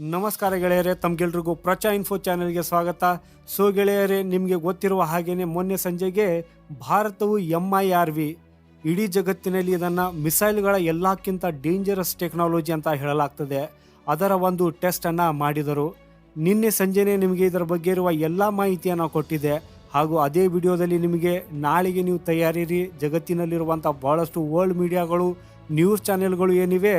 ನಮಸ್ಕಾರ ಗೆಳೆಯರೇ ತಮ್ಗೆಲ್ರಿಗೂ ಪ್ರಚಾ ಇನ್ಫೋ ಚಾನೆಲ್ಗೆ ಸ್ವಾಗತ. ಸೊ ಗೆಳೆಯರೇ, ನಿಮಗೆ ಗೊತ್ತಿರುವ ಹಾಗೇನೆ ಮೊನ್ನೆ ಸಂಜೆಗೆ ಭಾರತವು ಎಂ ಐ ಆರ್ ವಿ ಇಡೀ ಜಗತ್ತಿನಲ್ಲಿ ಇದನ್ನು ಮಿಸೈಲ್ಗಳ ಎಲ್ಲಕ್ಕಿಂತ ಡೇಂಜರಸ್ ಟೆಕ್ನಾಲಜಿ ಅಂತ ಹೇಳಲಾಗ್ತದೆ. ಅದರ ಒಂದು ಟೆಸ್ಟನ್ನು ಮಾಡಿದರು. ನಿನ್ನೆ ಸಂಜೆನೇ ನಿಮಗೆ ಇದರ ಬಗ್ಗೆ ಇರುವ ಎಲ್ಲ ಮಾಹಿತಿಯನ್ನು ಕೊಟ್ಟಿದೆ. ಹಾಗೂ ಅದೇ ವಿಡಿಯೋದಲ್ಲಿ ನಿಮಗೆ ನಾಳೆಗೆ ನೀವು ತಯಾರಿರಿ. ಜಗತ್ತಿನಲ್ಲಿರುವಂಥ ಭಾಳಷ್ಟು ವರ್ಲ್ಡ್ ಮೀಡಿಯಾಗಳು ನ್ಯೂಸ್ ಚಾನೆಲ್ಗಳು ಏನಿವೆ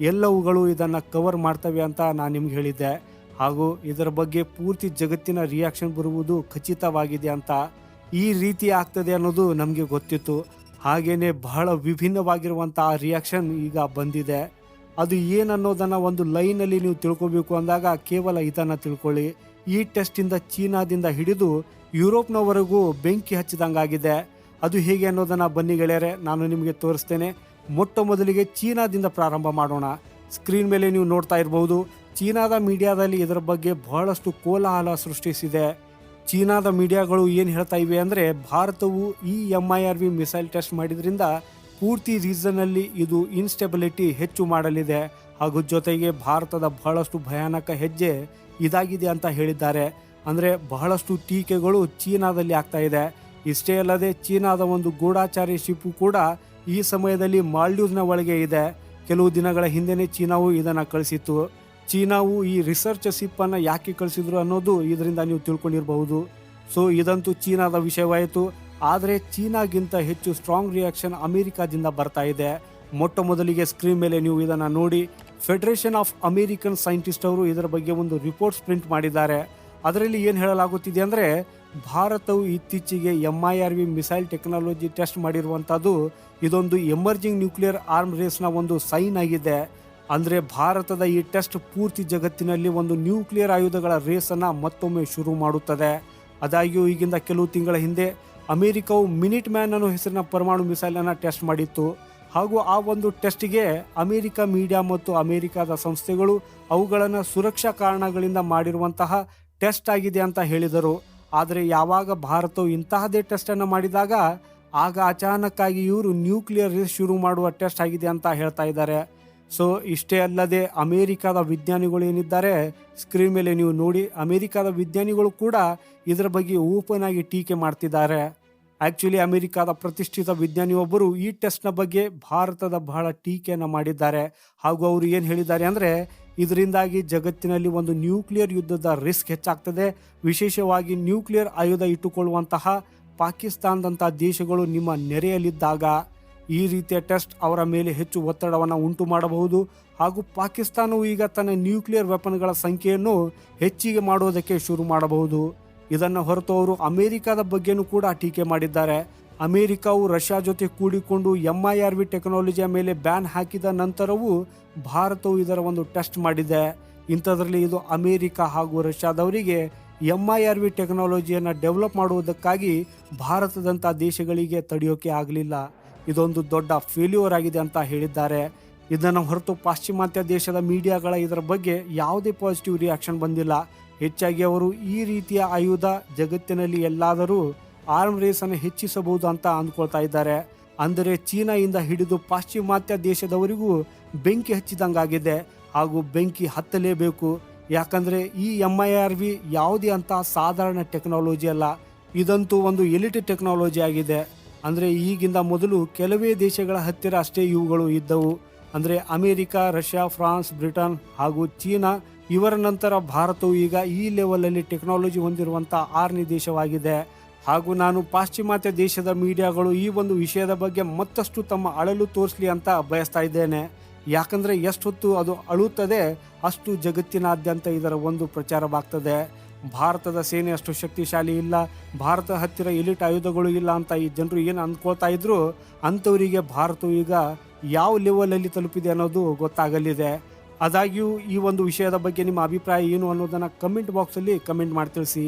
ಎಲ್ಲವುಗಳು ಇದನ್ನು ಕವರ್ ಮಾಡ್ತವೆ ಅಂತ ನಾನು ನಿಮ್ಗೆ ಹೇಳಿದ್ದೆ. ಹಾಗೂ ಇದರ ಬಗ್ಗೆ ಪೂರ್ತಿ ಜಗತ್ತಿನ ರಿಯಾಕ್ಷನ್ ಬರುವುದು ಖಚಿತವಾಗಿದೆ ಅಂತ ಈ ರೀತಿ ಆಗ್ತದೆ ಅನ್ನೋದು ನಮಗೆ ಗೊತ್ತಿತ್ತು. ಹಾಗೆಯೇ ಬಹಳ ವಿಭಿನ್ನವಾಗಿರುವಂಥ ರಿಯಾಕ್ಷನ್ ಈಗ ಬಂದಿದೆ. ಅದು ಏನನ್ನೋದನ್ನು ಒಂದು ಲೈನಲ್ಲಿ ನೀವು ತಿಳ್ಕೊಬೇಕು ಅಂದಾಗ ಕೇವಲ ಇದನ್ನು ತಿಳ್ಕೊಳ್ಳಿ. ಈ ಟೆಸ್ಟಿಂದ ಚೀನಾದಿಂದ ಹಿಡಿದು ಯುರೋಪ್ನವರೆಗೂ ಬೆಂಕಿ ಹಚ್ಚಿದಂಗಾಗಿದೆ. ಅದು ಹೇಗೆ ಅನ್ನೋದನ್ನು ಬನ್ನಿ ಗೆಳೆಯರೆ, ನಾನು ನಿಮಗೆ ತೋರಿಸ್ತೇನೆ. ಮೊಟ್ಟ ಮೊದಲಿಗೆ ಚೀನಾದಿಂದ ಪ್ರಾರಂಭ ಮಾಡೋಣ. ಸ್ಕ್ರೀನ್ ಮೇಲೆ ನೀವು ನೋಡ್ತಾ ಇರಬಹುದು ಚೀನಾದ ಮೀಡಿಯಾದಲ್ಲಿ ಇದರ ಬಗ್ಗೆ ಬಹಳಷ್ಟು ಕೋಲಾಹಲ ಸೃಷ್ಟಿಸಿದೆ. ಚೀನಾದ ಮೀಡಿಯಾಗಳು ಏನು ಹೇಳ್ತಾ ಇವೆ ಅಂದರೆ, ಭಾರತವು ಈ M I R V missile test ಮಾಡಿದ್ರಿಂದ ಪೂರ್ತಿ ರೀಸನ್ನಲ್ಲಿ ಇದು ಇನ್ಸ್ಟೆಬಿಲಿಟಿ ಹೆಚ್ಚು ಮಾಡಲಿದೆ. ಹಾಗೂ ಜೊತೆಗೆ ಭಾರತದ ಬಹಳಷ್ಟು ಭಯಾನಕ ಹೆಜ್ಜೆ ಇದಾಗಿದೆ ಅಂತ ಹೇಳಿದ್ದಾರೆ. ಅಂದರೆ ಬಹಳಷ್ಟು ಟೀಕೆಗಳು ಚೀನಾದಲ್ಲಿ ಆಗ್ತಾ ಇದೆ. ಇಷ್ಟೇ ಅಲ್ಲದೆ ಚೀನಾದ ಒಂದು ಗೂಢಾಚಾರಿ ಶಿಪ್ಪು ಕೂಡ ಈ ಸಮಯದಲ್ಲಿ ಮಾಲ್ಡೀವ್ಸ್ನ ಒಳಗೆ ಇದೆ. ಕೆಲವು ದಿನಗಳ ಹಿಂದೆನೇ ಚೀನಾವು ಇದನ್ನು ಕಳಿಸಿತ್ತು. ಚೀನಾವು ಈ ರಿಸರ್ಚ್ ಸಿಪ್ಪನ್ನು ಯಾಕೆ ಕಳಿಸಿದ್ರು ಅನ್ನೋದು ಇದರಿಂದ ನೀವು ತಿಳ್ಕೊಂಡಿರಬಹುದು. ಸೊ, ಇದಂತೂ ಚೀನಾದ ವಿಷಯವಾಯಿತು. ಆದರೆ ಚೀನಾಗಿಂತ ಹೆಚ್ಚು ಸ್ಟ್ರಾಂಗ್ ರಿಯಾಕ್ಷನ್ ಅಮೆರಿಕಾದಿಂದ ಬರ್ತಾ ಇದೆ. ಮೊಟ್ಟ ಮೊದಲಿಗೆ ಸ್ಕ್ರೀನ್ ಮೇಲೆ ನೀವು ಇದನ್ನು ನೋಡಿ. ಫೆಡರೇಷನ್ ಆಫ್ ಅಮೇರಿಕನ್ ಸೈಂಟಿಸ್ಟ್ ಅವರು ಇದರ ಬಗ್ಗೆ ಒಂದು ರಿಪೋರ್ಟ್ಸ್ ಪ್ರಿಂಟ್ ಮಾಡಿದ್ದಾರೆ. ಅದರಲ್ಲಿ ಏನು ಹೇಳಲಾಗುತ್ತಿದೆ ಅಂದರೆ ಭಾರತವು ಇತ್ತೀಚೆಗೆ M I R V missile technology test ಮಾಡಿರುವಂಥದ್ದು ಇದೊಂದು ಎಮರ್ಜಿಂಗ್ ನ್ಯೂಕ್ಲಿಯರ್ ಆರ್ಮ್ ರೇಸ್ನ ಒಂದು ಸೈನ್ ಆಗಿದೆ. ಅಂದರೆ ಭಾರತದ ಈ ಟೆಸ್ಟ್ ಪೂರ್ತಿ ಜಗತ್ತಿನಲ್ಲಿ ಒಂದು ನ್ಯೂಕ್ಲಿಯರ್ ಆಯುಧಗಳ ರೇಸನ್ನು ಮತ್ತೊಮ್ಮೆ ಶುರು ಮಾಡುತ್ತದೆ. ಆದಾಗ್ಯೂ ಈಗಿಂದ ಕೆಲವು ತಿಂಗಳ ಹಿಂದೆ ಅಮೆರಿಕವು ಮಿನಿಟ್ ಮ್ಯಾನ್ ಅನ್ನೋ ಹೆಸರಿನ ಪರಮಾಣು ಮಿಸೈಲನ್ನು ಟೆಸ್ಟ್ ಮಾಡಿತ್ತು. ಹಾಗೂ ಆ ಒಂದು ಟೆಸ್ಟ್ಗೆ ಅಮೆರಿಕ ಮೀಡಿಯಾ ಮತ್ತು ಅಮೆರಿಕದ ಸಂಸ್ಥೆಗಳು ಅವುಗಳನ್ನು ಸುರಕ್ಷಾ ಕಾರಣಗಳಿಂದ ಮಾಡಿರುವಂತಹ ಟೆಸ್ಟ್ ಆಗಿದೆ ಅಂತ ಹೇಳಿದರು. ಆದರೆ ಯಾವಾಗ ಭಾರತವು ಇಂತಹದೇ ಟೆಸ್ಟನ್ನು ಮಾಡಿದಾಗ, ಆಗ ಅಚಾನಕ್ಕಾಗಿ ಇವರು ನ್ಯೂಕ್ಲಿಯರ್ ಶುರು ಮಾಡುವ ಟೆಸ್ಟ್ ಆಗಿದೆ ಅಂತ ಹೇಳ್ತಾ ಇದ್ದಾರೆ. ಸೊ ಇಷ್ಟೇ ಅಲ್ಲದೆ ಅಮೇರಿಕಾದ ವಿಜ್ಞಾನಿಗಳು ಏನಿದ್ದಾರೆ ಸ್ಕ್ರೀನ್ ಮೇಲೆ ನೀವು ನೋಡಿ, ಅಮೇರಿಕಾದ ವಿಜ್ಞಾನಿಗಳು ಕೂಡ ಇದರ ಬಗ್ಗೆ ಓಪನ್ ಆಗಿ ಟೀಕೆ ಮಾಡ್ತಿದ್ದಾರೆ. ಆ್ಯಕ್ಚುಲಿ ಅಮೆರಿಕಾದ ಪ್ರತಿಷ್ಠಿತ ವಿಜ್ಞಾನಿಯೊಬ್ಬರು ಈ ಟೆಸ್ಟ್ನ ಬಗ್ಗೆ ಭಾರತದ ಬಹಳ ಟೀಕೆಯನ್ನು ಮಾಡಿದ್ದಾರೆ. ಹಾಗೂ ಅವರು ಏನು ಹೇಳಿದ್ದಾರೆ ಅಂದರೆ ಇದರಿಂದಾಗಿ ಜಗತ್ತಿನಲ್ಲಿ ಒಂದು ನ್ಯೂಕ್ಲಿಯರ್ ಯುದ್ಧದ ರಿಸ್ಕ್ ಹೆಚ್ಚಾಗ್ತದೆ. ವಿಶೇಷವಾಗಿ ನ್ಯೂಕ್ಲಿಯರ್ ಆಯುಧ ಇಟ್ಟುಕೊಳ್ಳುವಂತಹ ಪಾಕಿಸ್ತಾನದಂತಹ ದೇಶಗಳು ನಿಮ್ಮ ನೆರೆಯಲ್ಲಿದ್ದಾಗ ಈ ರೀತಿಯ ಟೆಸ್ಟ್ ಅವರ ಮೇಲೆ ಹೆಚ್ಚು ಒತ್ತಡವನ್ನು ಉಂಟು ಮಾಡಬಹುದು. ಹಾಗೂ ಪಾಕಿಸ್ತಾನವು ಈಗ ತನ್ನ ನ್ಯೂಕ್ಲಿಯರ್ ವೆಪನ್ಗಳ ಸಂಖ್ಯೆಯನ್ನು ಹೆಚ್ಚಿಗೆ ಮಾಡುವುದಕ್ಕೆ ಶುರು ಮಾಡಬಹುದು. ಇದನ್ನು ಹೊರತು ಅವರು ಅಮೆರಿಕದ ಬಗ್ಗೆನೂ ಕೂಡ ಟೀಕೆ ಮಾಡಿದ್ದಾರೆ. ಅಮೆರಿಕವು ರಷ್ಯಾ ಜೊತೆ ಕೂಡಿಕೊಂಡು ಎಂ ಐ ಆರ್ ವಿ ಟೆಕ್ನಾಲಜಿಯ ಮೇಲೆ ಬ್ಯಾನ್ ಹಾಕಿದ ನಂತರವೂ ಭಾರತವು ಇದರ ಒಂದು ಟೆಸ್ಟ್ ಮಾಡಿದೆ. ಇಂಥದ್ರಲ್ಲಿ ಇದು ಅಮೆರಿಕ ಹಾಗೂ ರಷ್ಯಾದವರಿಗೆ ಎಂ ಐ ಆರ್ ವಿ ಟೆಕ್ನಾಲಜಿಯನ್ನು ಡೆವಲಪ್ ಮಾಡುವುದಕ್ಕಾಗಿ ಭಾರತದಂಥ ದೇಶಗಳಿಗೆ ತಡೆಯೋಕೆ ಆಗಲಿಲ್ಲ. ಇದೊಂದು ದೊಡ್ಡ ಫೇಲ್ಯೂರ್ ಆಗಿದೆ ಅಂತ ಹೇಳಿದ್ದಾರೆ. ಇದನ್ನು ಹೊರತು ಪಾಶ್ಚಿಮಾತ್ಯ ದೇಶದ ಮೀಡಿಯಾಗಳ ಇದರ ಬಗ್ಗೆ ಯಾವುದೇ ಪಾಸಿಟಿವ್ ರಿಯಾಕ್ಷನ್ ಬಂದಿಲ್ಲ. ಹೆಚ್ಚಾಗಿ ಅವರು ಈ ರೀತಿಯ ಆಯುಧ ಜಗತ್ತಿನಲ್ಲಿ ಎಲ್ಲಾದರೂ ಆರ್ಮ್ ರೇಸನ್ನು ಹೆಚ್ಚಿಸಬಹುದು ಅಂತ ಅಂದ್ಕೊಳ್ತಾ ಇದ್ದಾರೆ. ಅಂದರೆ ಚೀನಾಯಿಂದ ಹಿಡಿದು ಪಾಶ್ಚಿಮಾತ್ಯ ದೇಶದವರಿಗೂ ಬೆಂಕಿ ಹಚ್ಚಿದಂಗಾಗಿದೆ. ಹಾಗೂ ಬೆಂಕಿ ಹತ್ತಲೇಬೇಕು. ಯಾಕಂದರೆ ಈ ಎಂ ಐ ಆರ್ ವಿ ಯಾವುದೇ ಅಂತ ಸಾಧಾರಣ ಟೆಕ್ನಾಲಜಿ ಅಲ್ಲ. ಇದಂತೂ ಒಂದು ಎಲಿಟ್ ಟೆಕ್ನಾಲಜಿ ಆಗಿದೆ. ಅಂದರೆ ಈಗಿಂದ ಮೊದಲು ಕೆಲವೇ ದೇಶಗಳ ಹತ್ತಿರ ಅಷ್ಟೇ ಇವುಗಳು ಇದ್ದವು. ಅಂದರೆ ಅಮೇರಿಕ, ರಷ್ಯಾ, ಫ್ರಾನ್ಸ್, ಬ್ರಿಟನ್ ಹಾಗೂ ಚೀನಾ ಇವರ ನಂತರ ಭಾರತವು ಈಗ ಈ ಲೆವೆಲಲ್ಲಿ ಟೆಕ್ನಾಲಜಿ ಹೊಂದಿರುವಂಥ ಆರನೇ ದೇಶವಾಗಿದೆ. ಹಾಗೂ ನಾನು ಪಾಶ್ಚಿಮಾತ್ಯ ದೇಶದ ಮೀಡಿಯಾಗಳು ಈ ಒಂದು ವಿಷಯದ ಬಗ್ಗೆ ಮತ್ತಷ್ಟು ತಮ್ಮ ಅಳಲು ತೋರಿಸಲಿ ಅಂತ ಬಯಸ್ತಾ ಇದ್ದೇನೆ. ಯಾಕಂದರೆ ಎಷ್ಟು ಹೊತ್ತು ಅದು ಅಳುತ್ತದೆ, ಅಷ್ಟು ಜಗತ್ತಿನಾದ್ಯಂತ ಇದರ ಒಂದು ಪ್ರಚಾರವಾಗ್ತದೆ. ಭಾರತದ ಸೇನೆ ಅಷ್ಟು ಶಕ್ತಿಶಾಲಿ ಇಲ್ಲ, ಭಾರತ ಹತ್ತಿರ ಎಲಿಟ್ ಆಯುಧಗಳು ಇಲ್ಲ ಅಂತ ಈ ಜನರು ಏನು ಅಂದ್ಕೊಳ್ತಾ ಇದ್ರು, ಅಂಥವರಿಗೆ ಭಾರತವು ಈಗ ಯಾವ ಲೆವೆಲಲ್ಲಿ ತಲುಪಿದೆ ಅನ್ನೋದು ಗೊತ್ತಾಗಲಿದೆ. ಆದಾಗ್ಯೂ ಈ ಒಂದು ವಿಷಯದ ಬಗ್ಗೆ ನಿಮ್ಮ ಅಭಿಪ್ರಾಯ ಏನು ಅನ್ನೋದನ್ನು ಕಮೆಂಟ್ ಬಾಕ್ಸಲ್ಲಿ ಕಮೆಂಟ್ ಮಾಡಿ ತಿಳಿಸಿ.